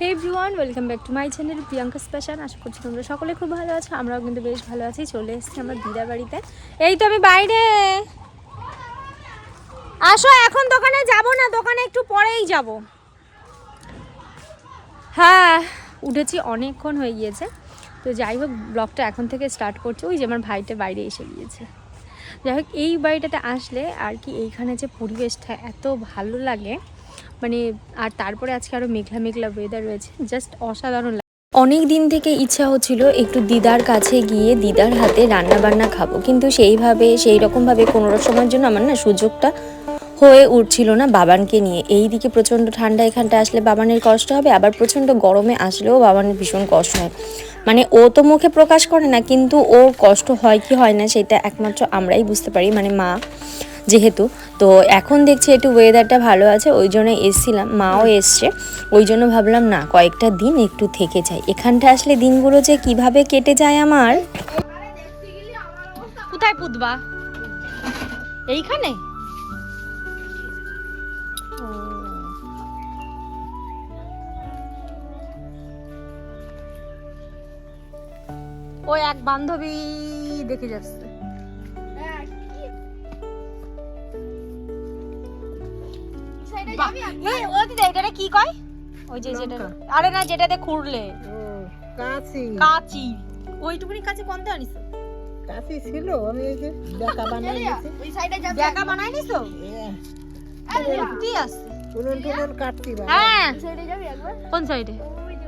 Hey everyone welcome back to my channel Priyanka special আশা করছি তোমরা সকলে খুব ভালো আছো, আমরাও কিন্তু বেশ ভালো আছি। চলে এসেছি আমার দিদার বাড়িতে। এই তো আমি বাইরে। আসো, এখন দোকানে যাব না, দোকানে একটু পরেই যাব। হ্যাঁ উঠেছি অনেকক্ষণ হয়ে গিয়েছে। তো যাই হোক ব্লগটা এখন থেকে স্টার্ট করছে। ওই যে আমার ভাইটা বাইরে এসে গিয়েছে। যাই হোক, এই বাড়িটাতে আসলে আর কি এইখানে যে পরিবেশটা এত ভালো লাগে মানে আর তারপরে আজকে আরও মেঘলা মেঘলা ওয়েদার রয়েছে। জাস্ট অসাধারণ অনেক দিন থেকে ইচ্ছা হচ্ছিল একটু দিদার কাছে গিয়ে দিদার হাতে রান্না বান্না খাব। কিন্তু সেইভাবে সেই রকমভাবে কোনো সময়ের জন্য আমার না সুযোগটা হয়ে উঠছিল না বাবানকে নিয়ে। এই দিকে প্রচণ্ড ঠান্ডা, এখানটা আসলে বাবানের কষ্ট হবে, আবার প্রচণ্ড গরমে আসলেও বাবানের ভীষণ কষ্ট হয়। মানে ও তো মুখে প্রকাশ করে না, কিন্তু ওর কষ্ট হয় কি হয় না, সেটা একমাত্র আমরাই বুঝতে পারি। মানে মা যেহেতু। তো এখন দেখছি একটু ওয়েদারটা ভালো আছে, ওই জন্য এসছিলাম, মাও এসছে। ওই জন্য ভাবলাম, না, কয়েকটা দিন একটু থেকে যাই। এখানটা আসলে দিনগুলো যে কীভাবে কেটে যায় আমার? কোথায় পুতবা? এইখানে? ও। এক বান্ধবী দেখে যাচ্ছে। এই, ও দিদা, এটারে কি কয়? ওই যে যেটা আরে না যেটাতে খুঁড়লে। কাচি। কাচি। ওইটুকুনি কাচি কোনতে আনিস। কাচি ছিল আমি এই যে দেখা বানাই দিয়েছি দেখা বানাই নিছো? সত্যি আছে। কোন কোন কাটতি হ্যাঁ। কোন সাইডে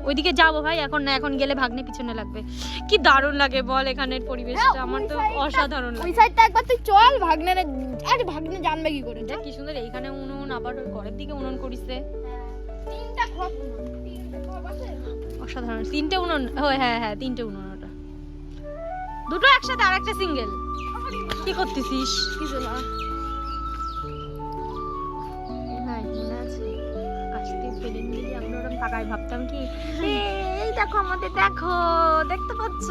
ওইদিকে যাব ভাই এখন না এখন গেলে ভাগ্নে পিছনে লাগবে। কি দারুণ লাগে বল এখানের পরিবেশটা আমার তো অসাধারণ ওই সাইডটা একবার তুই চল ভাগ্নে আরে ভাগ্নে জানবে কি করে দেখ কি সুন্দর এইখানে উনুন আবার ঘরের দিকে উনুন করিছে। তিনটা খপ তিনটা খপ অসাধারণ তিনটে উনুন ও হ্যাঁ হ্যাঁ তিনটে উনুন ওটা। দুটো একসাথে আর একটা সিঙ্গেল কি করতেছিস? কিছু না তাকায় ভাবতাম কি এই দেখো আমাদের দেখো দেখতে পাচ্ছ?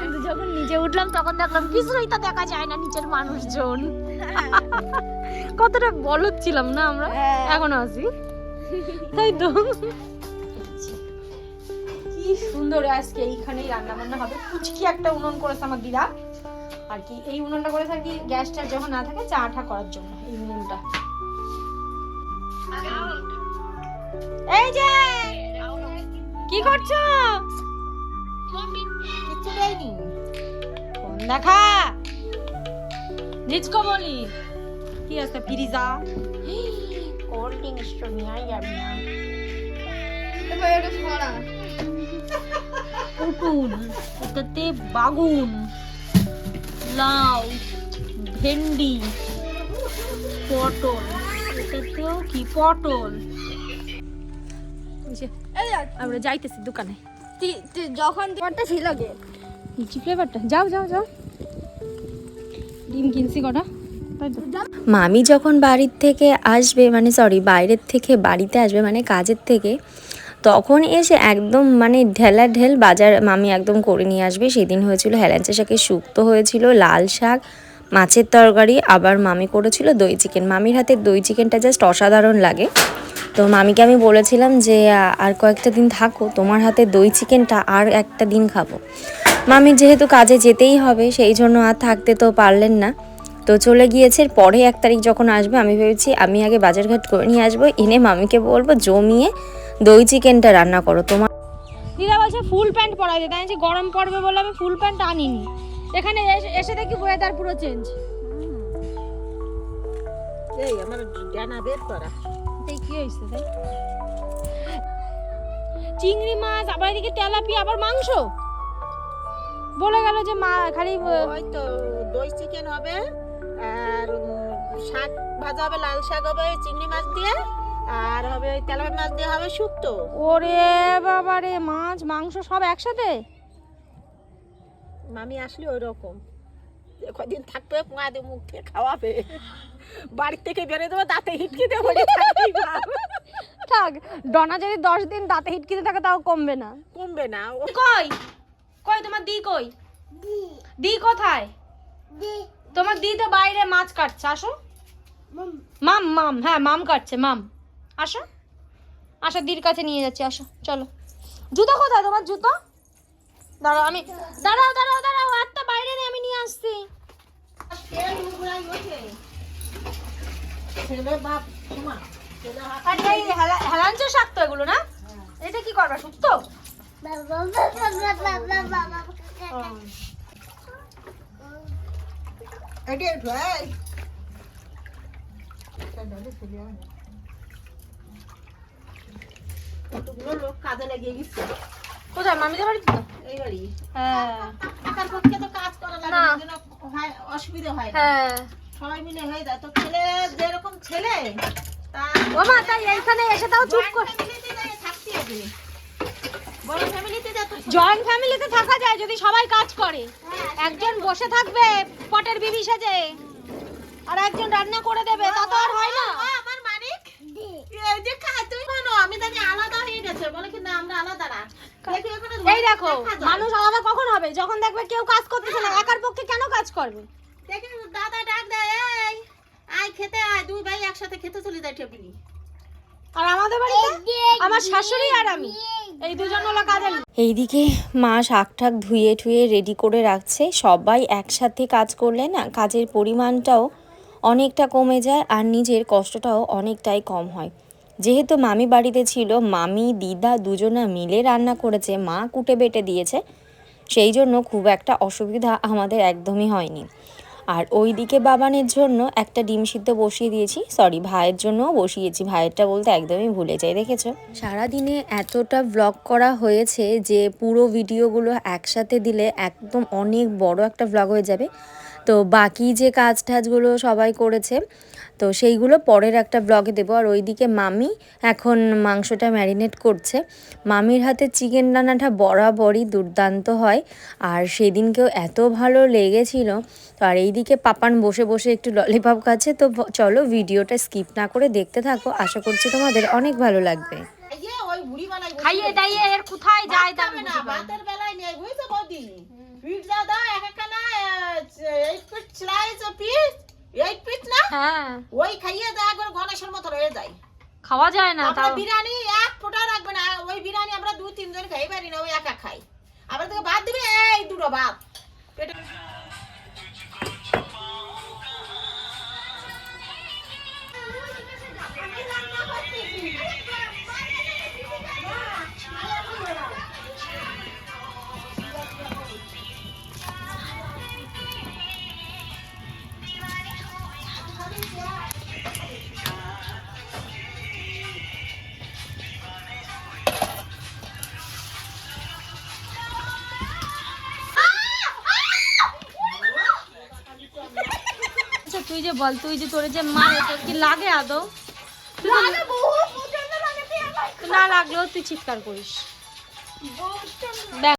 কিন্তু যখন নিচে উঠলাম তখন দেখলাম কিছুই তো দেখা যায় না নিচের মানুষজন। কতটা বলদ ছিলাম না আমরা হ্যাঁ। এখনও আছি। তাই তো। কি সুন্দর আজকে এইখানেই রান্না বান্না হবে। কুচকি একটা উনুন করেছে আমার দিদা। আর কি এই উনুনটা করেছে আর কি গ্যাসটা যখন না থাকে চা ঠা করার জন্য এই উনুনটা। এই যে! কি করছ? কিচ্ছু দেয়নি। ফোন দেখা। নিচকো বলি কি আছে ফ্রিজা? কোল্ড ড্রিঙ্কস তো নিয়ে যাবি না। এবার এটা ছড়া। পুটুল এটাতে বাগুন লাউ ভেন্ডি পটল। এটাতেও কি? পটল। আমরা যাইতেছি দোকানে। যখন ছিল গে লিচি ফ্লেভারটা যাও যাও যাও। ডিম কিনছি কটা? মামি যখন বাড়ির থেকে আসবে মানে সরি বাইরের থেকে বাড়িতে আসবে মানে কাজের থেকে তখন এসে একদম মানে ঢেলা ঢেল বাজার মামি একদম করে নিয়ে আসবে। সেদিন হয়েছিল হেলাঞ্চা শাকের শুক্তো হয়েছিল লাল শাক মাছের তরকারি আবার মামি করেছিল দই চিকেন মামির হাতের দই চিকেনটা জাস্ট অসাধারণ লাগে। তো মামিকে আমি বলেছিলাম যে আর কয়েকটা দিন থাকো তোমার হাতে দই চিকেনটা আর একটা দিন খাব। মামির যেহেতু কাজে যেতেই হবে সেই জন্য আর থাকতে তো পারলেন না। তো চলে গিয়েছে পরে এক তারিখ যখন আসবে আমি ভেবেছি আমি আগে বাজারঘাট করে নিয়ে আসব। এনে মামিকে বলব জমিয়ে দই চিকেনটা রান্না করো। তোমার দিদা বলছে ফুল প্যান্ট পরাই দিতে আমি গরম পড়বে বলে আমি ফুল প্যান্ট আনিনি। এখানে এসে- দেখি ওয়েদার পুরো চেঞ্জ এই আমার ডানা বের করা। কি হয়েছে তাই চিংড়ি মাছ আবার এদিকে তেলাপিয়া আবার মাংস? বলে গেল যে মা খালি আহ, ওই তো দই চিকেন হবে আর শাক ভাজা হবে লাল শাক হবে চিংড়ি মাছ দিয়ে আর হবে ওই তেলাপিয়া মাছ দিয়ে হবে শুক্তো। ওরে বাবা রে মাছ মাংস সব একসাথে? মামি আসলে ওই রকম কদিন থাকবে মাদের মুখ থেকে খাওয়াবে। বাড়ি থেকে বেরোয় দেবো দাঁতে হিটকে দেবো রে, থাকতেই পারব। থাক ডনা যদি দশ দিন দাঁতে হিটকিতে থাকে তাও কমবে না। কমবে না ও কই? কই তোমার দি কই? দি। কোথায়? তোমার দি তো বাইরে মাছ কাটছে আসো। মাম। মাম হ্যাঁ মাম কাটছে মাম। আসো। আসো দির কাছে নিয়ে যাচ্ছি আসো চলো। জুতো কোথায় তোমার জুতো? দাঁড়াও আমি দাঁড়াও দাঁড়াও দাঁড়াও হাতটা বাইরে নিয়ে আমি নিয়ে আসছি তেল উগড়াই ওঠে ছেলে বাপ তোমা ছেলে হাত আর এই হেলা- হেলাঞ্চো শাক তো এগুলো না? এটা কি করবা শুক্তো এটি একটু এই। কতগুলো লোক কাজে গেছে। কোথায় মামিদের বাড়িতে তো? এই বাড়ি। হ্যাঁ। পক্ষে তো কাজ করা লাগে হয় অসুবিধা হয় হ্যাঁ। সবাই মিলে হয়ে যায়। তো ছেলে যেরকম ছেলে ও মা তাই এইখানে এসে তাও চুপ কর থাকতে হবে। জয়েন্ট ফ্যামিলিতে থাকা যায় যদি সবাই কাজ করে। একজন বসে থাকবে পটের বিবি সেজে। আর একজন রান্না করে দেবে তা তো আর হয় না। আমার মানিক? এই যে খা তুই মানো আমি জানি আলাদা হয়ে গেছে। বলে কি না আমরা আলাদা না। এই দেখো মানুষ আলাদা কখন হবে? যখন দেখবে কেউ কাজ করতেছে না একার পক্ষে কেন কাজ করবে দেখি দাদা ডাক দেয় এই আয় খেতে আয় দুই ভাই একসাথে খেতে চলে যায় টেবিলি। আর আমাদের বাড়িতে? আমার শাশুড়ি আর আমি। এই দুজন হলো কাজের এইদিকে মা শাক ঠাক ধুয়ে ঠুয়ে রেডি করে রাখছে। সবাই একসাথে কাজ করলে না কাজের পরিমাণটাও অনেকটা কমে যায় আর নিজের কষ্টটাও অনেকটাই কম হয়। যেহেতু মামি বাড়িতে ছিল মামি দিদা দুজনা মিলে রান্না করেছে মা কুটে বেটে দিয়েছে। সেই জন্য খুব একটা অসুবিধা আমাদের একদমই হয়নি। আর ওই দিকে বাবানের জন্য একটা ডিম সিদ্ধ বসিয়ে দিয়েছি। সরি ভাইয়ের জন্যও বসিয়েছি। ভাইয়েরটা বলতে একদমই ভুলে যাই, দেখেছ? সারাদিনে এতটা ব্লগ করা হয়েছে যে পুরো ভিডিওগুলো একসাথে দিলে একদম অনেক বড় একটা ব্লগ হয়ে যাবে। তো বাকি যে কাজ টাজগুলো সবাই করেছে তো সেইগুলো পরের একটা ব্লগে দেবো। আর ওইদিকে মামি এখন মাংসটা ম্যারিনেট করছে। মামির হাতে চিকেন রান্নাটা বরাবরই দুর্দান্ত হয়। আর সেদিনকেও এত ভালো লেগেছিল। তো আর এইদিকে পাপান বসে বসে একটু ললিপপ খাচ্ছে। তো চলো ভিডিওটা স্কিপ না করে দেখতে থাকো। আশা করছি তোমাদের অনেক ভালো লাগবে। এই ওই বুড়ি বানাই খাইয়ে দাইয়ে এর কোথায় যায় না ভাতের বেলায় নেই বুঝছ বৌদি পিৎজা দাও এক একটা না eight piece slice piece eight piece না হ্যাঁ। ওই খাইয়ে দেয় একবার গণেশের মতো রয়ে যায়। খাওয়া যায় না তাও। বিরিয়ানি এক ফোঁটা রাখবে না ওই বিরিয়ানি আমরা দু তিনজন খাই পারি না ওই একা খাই। আবার তোকে ভাত দিবে? এই দুটো ভাত। পেটে তুই যে বল তুই যে তোর যে মা তোর কি লাগে আদৌ? না লাগলেও তুই চিৎকার করিস। দেখ।